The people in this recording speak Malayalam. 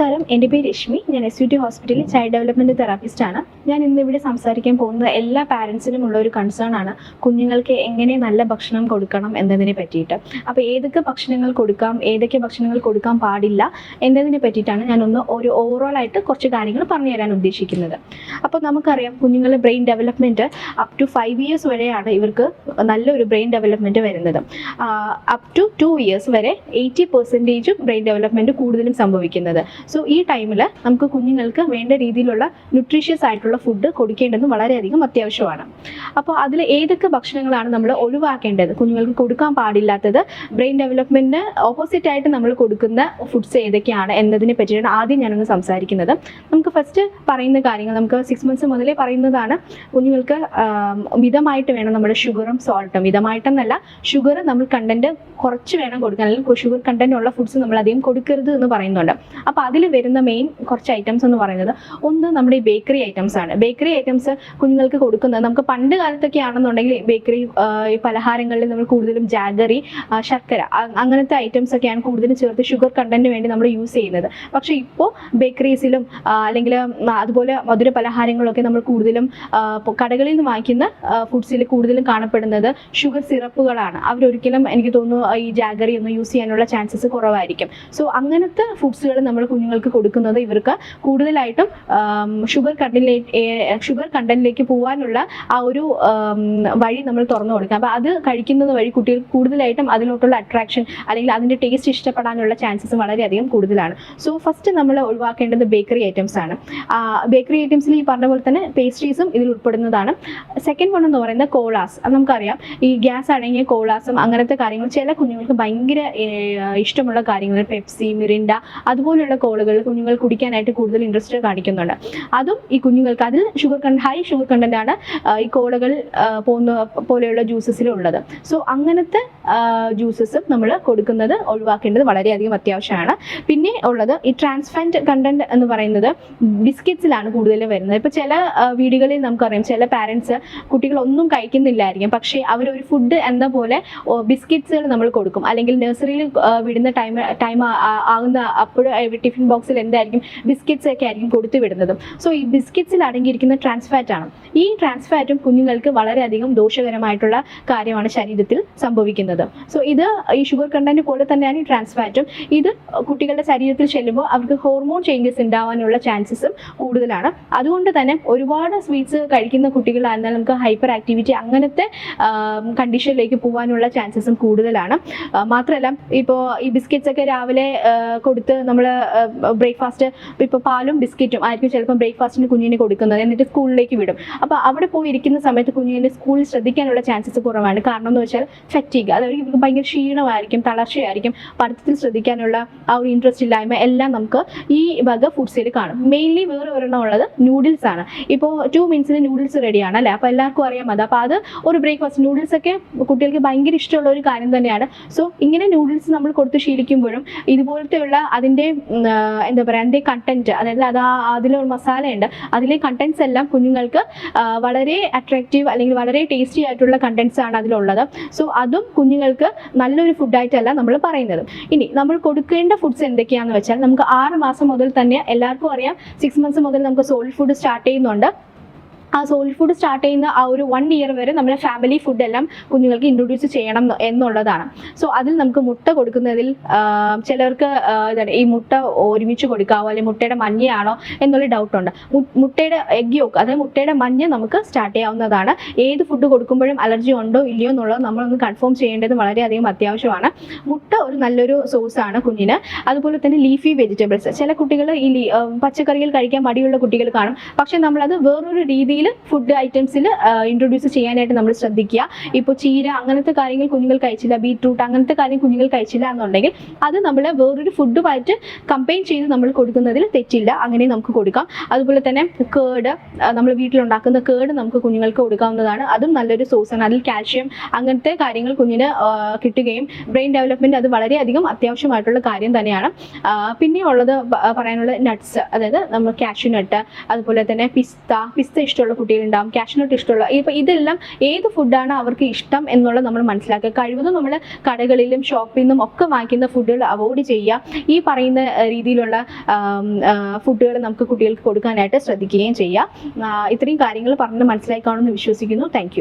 നമസ്കാരം. എന്റെ പേര് രശ്മി. ഞാൻ എസ് യു ടി ഹോസ്പിറ്റലിൽ ചൈൽഡ് ഡെവലപ്മെന്റ് തെറാപ്പിസ്റ്റ് ആണ്. ഞാൻ ഇന്ന് ഇവിടെ സംസാരിക്കാൻ പോകുന്നത് എല്ലാ പാരൻസിനും ഉള്ള ഒരു കൺസേൺ ആണ്. കുഞ്ഞുങ്ങൾക്ക് എങ്ങനെ നല്ല ഭക്ഷണം കൊടുക്കണം എന്നതിനെ പറ്റിയിട്ട്. അപ്പോൾ ഏതൊക്കെ ഭക്ഷണങ്ങൾ കൊടുക്കാം ഏതൊക്കെ ഭക്ഷണങ്ങൾ കൊടുക്കാൻ പാടില്ല എന്നതിനെ പറ്റിയിട്ടാണ് ഞാനൊന്ന് ഒരു ഓവറോൾ ആയിട്ട് കുറച്ച് കാര്യങ്ങൾ പറഞ്ഞു തരാൻ ഉദ്ദേശിക്കുന്നത്. അപ്പോൾ നമുക്കറിയാം കുഞ്ഞുങ്ങളുടെ brain development up to five years വരെയാണ് ഇവർക്ക് നല്ലൊരു ബ്രെയിൻ ഡെവലപ്മെന്റ് വരുന്നത്. അപ് ടു ടു ഇയേഴ്സ് വരെ എയ്റ്റി പെർസെന്റേജും ബ്രെയിൻ ഡെവലപ്മെന്റ് കൂടുതലും സംഭവിക്കുന്നത്. സോ ഈ ടൈമിൽ നമുക്ക് കുഞ്ഞുങ്ങൾക്ക് വേണ്ട രീതിയിലുള്ള ന്യൂട്രീഷ്യസ് ആയിട്ടുള്ള ഫുഡ് കൊടുക്കേണ്ടത് വളരെയധികം അത്യാവശ്യമാണ്. അപ്പോൾ അതിൽ ഏതൊക്കെ ഭക്ഷണങ്ങളാണ് നമ്മൾ ഒഴിവാക്കേണ്ടത്? കുഞ്ഞുങ്ങൾക്ക് കൊടുക്കാൻ പാടില്ലാത്തത് ബ്രെയിൻ ഡെവലപ്മെന്റിന് ഓപ്പോസിറ്റ് ആയിട്ട് നമ്മൾ കൊടുക്കുന്ന ഫുഡ്സ് ഏതൊക്കെയാണ് എന്നതിനെ പറ്റിയാണ് ആദ്യം ഞാനൊന്ന് സംസാരിക്കുന്നത്. നമുക്ക് ഫസ്റ്റ് പറയുന്ന കാര്യങ്ങൾ നമുക്ക് സിക്സ് മന്ത്സ് മുതലേ പറയുന്നതാണ് കുഞ്ഞുങ്ങൾക്ക് മിതമായിട്ട് വേണം നമ്മുടെ ഷുഗറും സോൾട്ടും മിതമായിട്ടെന്നല്ല ഷുഗർ നമ്മൾ കണ്ടന്റ് കുറച്ച് വേണം കൊടുക്കാൻ. അല്ലെങ്കിൽ ഷുഗർ കണ്ടന്റ് ഉള്ള ഫുഡ്സ് നമ്മൾ അധികം കൊടുക്കരുത് എന്ന് പറയുന്നുണ്ട്. അപ്പോൾ അതിൽ വരുന്ന മെയിൻ കുറച്ച് ഐറ്റംസ് എന്ന് പറയുന്നത് ഒന്ന് നമ്മുടെ ഈ ബേക്കറി ഐറ്റംസ് ആണ്. ബേക്കറി ഐറ്റംസ് കുഞ്ഞുങ്ങൾക്ക് കൊടുക്കുന്നത് നമുക്ക് പണ്ട് കാലത്തൊക്കെ ആണെന്നുണ്ടെങ്കിൽ ബേക്കറി പലഹാരങ്ങളിൽ നമ്മൾ കൂടുതലും ജാഗറി ശർക്കര അങ്ങനത്തെ ഐറ്റംസ് ഒക്കെയാണ് കൂടുതലും ചേർത്ത് ഷുഗർ കണ്ടന്റിന് വേണ്ടി നമ്മൾ യൂസ് ചെയ്യുന്നത്. പക്ഷേ ഇപ്പോൾ ബേക്കറീസിലും അല്ലെങ്കിൽ അതുപോലെ മധുര പലഹാരങ്ങളൊക്കെ നമ്മൾ കൂടുതലും കടകളിൽ നിന്ന് വാങ്ങിക്കുന്ന ഫുഡ്സിൽ കൂടുതലും കാണപ്പെടുന്നത് ഷുഗർ സിറപ്പുകളാണ് അവരൊരിക്കലും എനിക്ക് തോന്നുന്നു ഈ ജാഗറി ഒന്നും യൂസ് ചെയ്യാനുള്ള ചാൻസസ് കുറവായിരിക്കും. സോ അങ്ങനത്തെ ഫുഡ്സുകൾ നമ്മൾ കുഞ്ഞുങ്ങൾക്ക് കൊടുക്കുന്നത് ഇവർക്ക് കൂടുതലായിട്ടും ഷുഗർ കണ്ടന്റിലേക്ക് ഷുഗർ കണ്ടന്റിലേക്ക് പോകാനുള്ള ആ ഒരു വഴി നമ്മൾ തുറന്നു കൊടുക്കുക. അപ്പോൾ അത് കഴിക്കുന്നത് വഴി കുട്ടികൾക്ക് കൂടുതലായിട്ടും അതിലോട്ടുള്ള അട്രാക്ഷൻ അല്ലെങ്കിൽ അതിന്റെ ടേസ്റ്റ് ഇഷ്ടപ്പെടാനുള്ള ചാൻസസ് വളരെയധികം കൂടുതലാണ്. സോ ഫസ്റ്റ് നമ്മൾ ഒഴിവാക്കേണ്ടത് ബേക്കറി ഐറ്റംസ് ആണ്. ബേക്കറി ഐറ്റംസിൽ ഈ പറഞ്ഞ പോലെ തന്നെ പേസ്ട്രീസും ഇതിൽ ഉൾപ്പെടുന്നതാണ്. സെക്കൻഡ് വൺ എന്ന് പറയുന്നത് കോളാസ് നമുക്കറിയാം. ഈ ഗ്യാസ് അടങ്ങിയ കോളാസും അങ്ങനത്തെ കാര്യങ്ങൾ ചില കുഞ്ഞുങ്ങൾക്ക് ഭയങ്കര ഇഷ്ടമുള്ള കാര്യങ്ങൾ. പെപ്സി മിറിൻഡ അതുപോലെയുള്ള കോളുകൾ കുഞ്ഞുങ്ങൾ കുടിക്കാനായിട്ട് കൂടുതൽ ഇൻട്രസ്റ്റ് കാണിക്കുന്നുണ്ട്. അതും ഈ കുഞ്ഞുങ്ങൾക്ക് അതിൽ ഷുഗർ കണ്ട ഹൈ ഷുഗർ കണ്ടന്റ് ആണ് ഈ കോളുകൾ പോകുന്ന പോലെയുള്ള ജ്യൂസസിലുള്ളത് സോ അങ്ങനത്തെ ജ്യൂസസും നമ്മൾ കൊടുക്കുന്നത് ഒഴിവാക്കേണ്ടത് വളരെയധികം അത്യാവശ്യമാണ്. പിന്നെ ഉള്ളത് ഈ ട്രാൻസ്ഫാറ്റ് കണ്ടന്റ് എന്ന് പറയുന്നത് ബിസ്ക്കറ്റ്സിലാണ് കൂടുതലും വരുന്നത്. ഇപ്പോൾ ചില വീടുകളിൽ നമുക്കറിയാം ചില പാരൻസ് കുട്ടികൾ ഒന്നും കഴിക്കുന്നില്ലായിരിക്കും. പക്ഷേ അവരൊരു ഫുഡ് എന്ന പോലെ ബിസ്ക്കറ്റ്സുകൾ നമ്മൾ കൊടുക്കും. അല്ലെങ്കിൽ നഴ്സറിയിൽ വിടുന്ന ടൈം ടൈം ആകുന്ന അപ്പോഴും ടിഫിൻ ബോക്സിൽ എന്തായിരിക്കും ബിസ്ക്കറ്റ്സ് ഒക്കെ ആയിരിക്കും കൊടുത്തു വിടുന്നതും. സോ ഈ ബിസ്ക്കറ്റ്സിൽ അടങ്ങിയിരിക്കുന്ന ട്രാൻസ്ഫാറ്റ് ആണ്. ഈ ട്രാൻസ്ഫാറ്റും കുഞ്ഞുങ്ങൾക്ക് വളരെയധികം ദോഷകരമായിട്ടുള്ള കാര്യമാണ് ശരീരത്തിൽ സംഭവിക്കുന്നത്. സോ ഇത് ഈ ഷുഗർ കണ്ടന്റ് പോലെ തന്നെയാണ് ഈ ട്രാൻസ്ഫാറ്റും ഇത് കുട്ടികളുടെ ശരീരത്തിൽ ചെല്ലുമ്പോൾ അവർക്ക് ഹോർമോൺ ചേഞ്ചസ് ഉണ്ടാവാനുള്ള ചാൻസസും കൂടുതലാണ്. അതുകൊണ്ട് തന്നെ ഒരുപാട് സ്വീറ്റ്സ് കഴിക്കുന്ന കുട്ടികളായിരുന്നാൽ നമുക്ക് ഹൈപ്പർ ആക്ടിവിറ്റി അങ്ങനത്തെ കണ്ടീഷനിലേക്ക് പോകാനുള്ള ചാൻസസും കൂടുതലാണ്. മാത്രമല്ല ഇപ്പോൾ ഈ ബിസ്ക്കറ്റ്സ് ഒക്കെ രാവിലെ കൊടുത്ത് നമ്മൾ ബ്രേക്ക്ഫാസ്റ്റ് ഇപ്പോൾ പാലും ബിസ്ക്കറ്റും ആയിരിക്കും ചിലപ്പോൾ ബ്രേക്ക്ഫാസ്റ്റിന് കുഞ്ഞിനെ കൊടുക്കുന്നത്. എന്നിട്ട് സ്കൂളിലേക്ക് വിടും. അപ്പോൾ അവിടെ പോയി ഇരിക്കുന്ന സമയത്ത് കുഞ്ഞിന്റെ സ്കൂളിൽ ശ്രദ്ധിക്കാനുള്ള ചാൻസസ് കുറവാണ്. കാരണം എന്ന് വെച്ചാൽ ഫെറ്റീഗ് അതായത് ഇവർക്ക് ഭയങ്കര ക്ഷീണമായിരിക്കും തളർച്ചയായിരിക്കും. പഠിത്തത്തിൽ ശ്രദ്ധിക്കാനുള്ള ആ ഒരു ഇൻട്രസ്റ്റ് ഇല്ലായ്മ എല്ലാം നമുക്ക് ഈ വക ഫുഡ്സിൽ കാണും. മെയിൻലി വേറെ ഒരെണ്ണം ഉള്ളത് നൂഡിൽസ് ആണ്. ഇപ്പോൾ ടു മിനിറ്റ്സിന് നൂഡിൽസ് റെഡിയാണ് അല്ലേ? അപ്പോൾ എല്ലാവർക്കും അറിയാം അത്. അപ്പോൾ അത് ഒരു ബ്രേക്ക്ഫാസ്റ്റ് നൂഡിൽസ് ഒക്കെ കുട്ടികൾക്ക് ഭയങ്കര ഇഷ്ടമുള്ള ഒരു കാര്യം തന്നെയാണ്. സോ ഇങ്ങനെ നൂഡിൽസ് നമ്മൾ കൊടുത്ത് ശീലിക്കുമ്പോഴും ഇതുപോലത്തെയുള്ള അതിന്റെ എന്താ പറയുക അതിന്റെ കണ്ടന്റ് അതായത് അത് അതിലൊരു മസാലയുണ്ട്. അതിലെ കണ്ടന്റ്സ് എല്ലാം കുഞ്ഞുങ്ങൾക്ക് വളരെ അട്രാക്റ്റീവ് അല്ലെങ്കിൽ വളരെ ടേസ്റ്റി ആയിട്ടുള്ള കണ്ടന്റ്സ് ആണ് അതിലുള്ളത്. സോ അതും കുഞ്ഞുങ്ങൾക്ക് നല്ലൊരു ഫുഡായിട്ടല്ല നമ്മൾ പറയുന്നത്. ഇനി നമ്മൾ കൊടുക്കേണ്ട ഫുഡ്സ് എന്തൊക്കെയാണെന്ന് വെച്ചാൽ നമുക്ക് ആറ് മാസം മുതൽ തന്നെ എല്ലാവർക്കും അറിയാം. സിക്സ് മന്ത്സ് മുതൽ നമുക്ക് സോളിഡ് ഫുഡ് സ്റ്റാർട്ട് ചെയ്യുന്നുണ്ട്. ആ സോളിഡ് ഫുഡ് സ്റ്റാർട്ട് ചെയ്യുന്ന ആ ഒരു വൺ ഇയർ വരെ നമ്മൾ ഫാമിലി ഫുഡ് എല്ലാം കുഞ്ഞുങ്ങൾക്ക് ഇൻട്രൊഡ്യൂസ് ചെയ്യണം എന്നുള്ളതാണ്. സോ അതിൽ നമുക്ക് മുട്ട കൊടുക്കുന്നതിൽ ചിലർക്ക് എന്താണ് ഈ മുട്ട ഒരുമിച്ച് കൊടുക്കാവോ അല്ലെങ്കിൽ മുട്ടയുടെ മഞ്ഞയാണോ എന്നുള്ള ഡൗട്ടുണ്ട് മുട്ടയുടെ എഗ് യോക്ക് അതായത് മുട്ടയുടെ മഞ്ഞ നമുക്ക് സ്റ്റാർട്ട് ചെയ്യാവുന്നതാണ്. ഏത് ഫുഡ് കൊടുക്കുമ്പോഴും അലർജി ഉണ്ടോ ഇല്ലയോ എന്നുള്ളത് നമ്മളൊന്ന് കൺഫേം ചെയ്യേണ്ടത് വളരെയധികം അത്യാവശ്യമാണ്. മുട്ട ഒരു നല്ലൊരു സോഴ്സ് ആണ് കുഞ്ഞിന്. അതുപോലെ തന്നെ ലീഫി വെജിറ്റബിൾസ് ചില കുട്ടികൾ ഈ പച്ചക്കറികൾ കഴിക്കാൻ മടിയുള്ള കുട്ടികൾ കാണും. പക്ഷെ നമ്മളത് വേറൊരു രീതിയിൽ ഫുഡ് ഐറ്റംസിൽ ഇൻട്രൊഡ്യൂസ് ചെയ്യാനായിട്ട് നമ്മൾ ശ്രദ്ധിക്കുക. ഇപ്പോൾ ചീര അങ്ങനത്തെ കാര്യങ്ങൾ കുഞ്ഞുങ്ങൾ കഴിച്ചില്ല ബീട്രൂട്ട് അങ്ങനത്തെ കാര്യം കുഞ്ഞുങ്ങൾ കഴിച്ചില്ല എന്നുണ്ടെങ്കിൽ അത് നമ്മൾ വേറൊരു ഫുഡുമായിട്ട് കമ്പൈൻ ചെയ്ത് നമ്മൾ കൊടുക്കുന്നതിൽ തെറ്റില്ല. അങ്ങനെ നമുക്ക് കൊടുക്കാം. അതുപോലെ തന്നെ കേട് നമ്മൾ വീട്ടിലുണ്ടാക്കുന്ന കേട് നമുക്ക് കുഞ്ഞുങ്ങൾക്ക് കൊടുക്കാവുന്നതാണ്. അതും നല്ലൊരു സോഴ്സാണ് അതിൽ കാൽഷ്യം അങ്ങനത്തെ കാര്യങ്ങൾ കുഞ്ഞിന് കിട്ടുകയും ബ്രെയിൻ ഡെവലപ്മെന്റ് അത് വളരെയധികം അത്യാവശ്യമായിട്ടുള്ള കാര്യം തന്നെയാണ്. പിന്നെ ഉള്ളത് പറയാനുള്ള നട്ട്സ് അതായത് നമ്മൾ കാഷ്യൂ നട്ട് അതുപോലെ തന്നെ പിസ്ത പിസ്ത ഇഷ്ടമുള്ള ഇഷ്ടമുള്ള കുട്ടികളുണ്ടാവും കാഷ്നട്ട് ഇഷ്ടമുള്ള ഇപ്പം ഇതെല്ലാം ഏത് ഫുഡാണ് അവർക്ക് ഇഷ്ടം എന്നുള്ളത് നമ്മൾ മനസ്സിലാക്കുക. കഴിവതും നമ്മൾ കടകളിലും ഷോപ്പിൽ നിന്നും ഒക്കെ വാങ്ങിക്കുന്ന ഫുഡുകൾ അവോയ്ഡ് ചെയ്യുക. ഈ പറയുന്ന രീതിയിലുള്ള ഫുഡുകൾ നമുക്ക് കുട്ടികൾക്ക് കൊടുക്കാനായിട്ട് ശ്രദ്ധിക്കുകയും ചെയ്യുക. ഇത്രയും കാര്യങ്ങൾ പറഞ്ഞ് മനസ്സിലാക്കാണെന്ന് വിശ്വസിക്കുന്നു. താങ്ക്